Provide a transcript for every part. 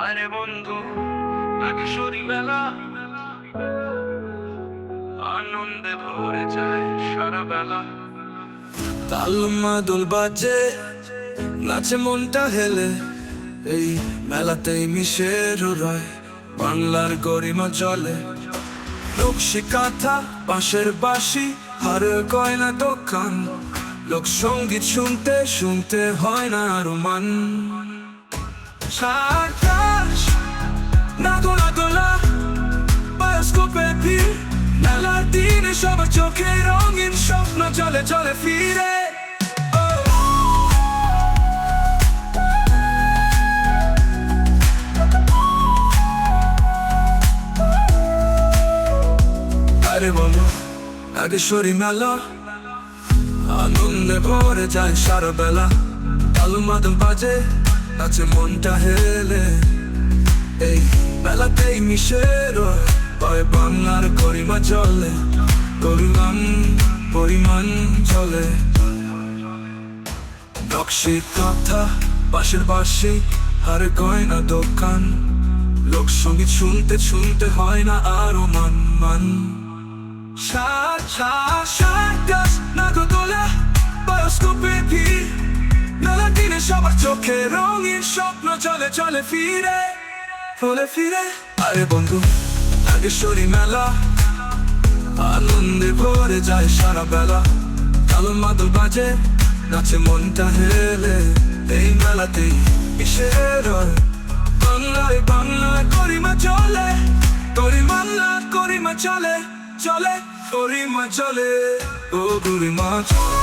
আরে বন্ধু আনন্দে ভরে যায় সারা বেলা তাল বাজে, নাচে মনটা হেলে। এই মেলাতেই বাংলার গরিমা চলে। নকশি কাঁথা বাঁশের বাঁশি, হার গয়না দোকান। লোক সংগীত শুনতে শুনতে হয় না আরও মান সবার চোখে রঙিন স্বপ্ন চলে চলে ফিরে। আরে বলো নাগেশ্বরী মেলা। আনন্দে ভরে যায় সারা বেলা তালু মাদল বাজে নাচে মনটা হেলে। এই বেলাতেই মিশে পায় বাংলার গরিমা চলে পরিমাণ পরিমাণ চলে। নকশির কথা পাশের বাসি আর গয়না দোকান। লোক সংগীত শুনতে শুনতে হয় না আরও মান মান। সাত সাত সাত গাছ নাগরদোলা বায়োস্কোপে ভিড়। সবার চোখে রঙিন স্বপ্ন চলে চলে ফিরে চলে ফিরে। আরে বন্ধু নাগেশ্বরী মেলা। আনন্দে ভরে যায় সারা বেলা। কালো মাদল বাজে, নাচে মনটা হেলে। এই মেলাতেই রয়? বাংলায় বাংলায় করিমা চলে করিমাল্লা করিমা চলে চলে, করিমা চলে। ও গরিমা চলে।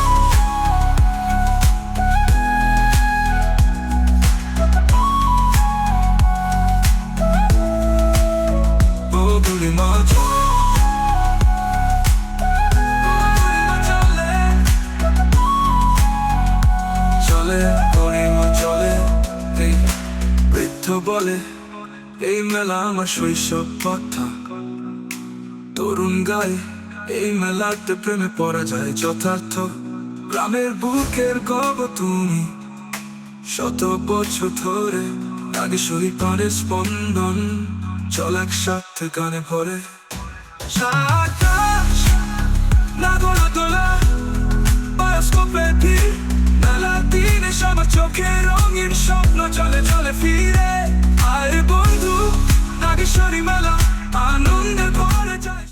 বলে, এই মেলা আমার শৈশব কথা। তরুণ গায়ে এই মেলাতে প্রেমে পড়া যায় যথার্থ। গ্রামের বুকের গব তুমি, শত বছর ধরে আগে নাগেশ্বরী পারে স্পন্দন, চল একসাথে গানে ভরে। দিনে সবার চোখে রঙিন স্বপ্ন চলে চলে ফিরে। আরে বন্ধু নাগেশ্বরী মেলা আনন্দে ভরে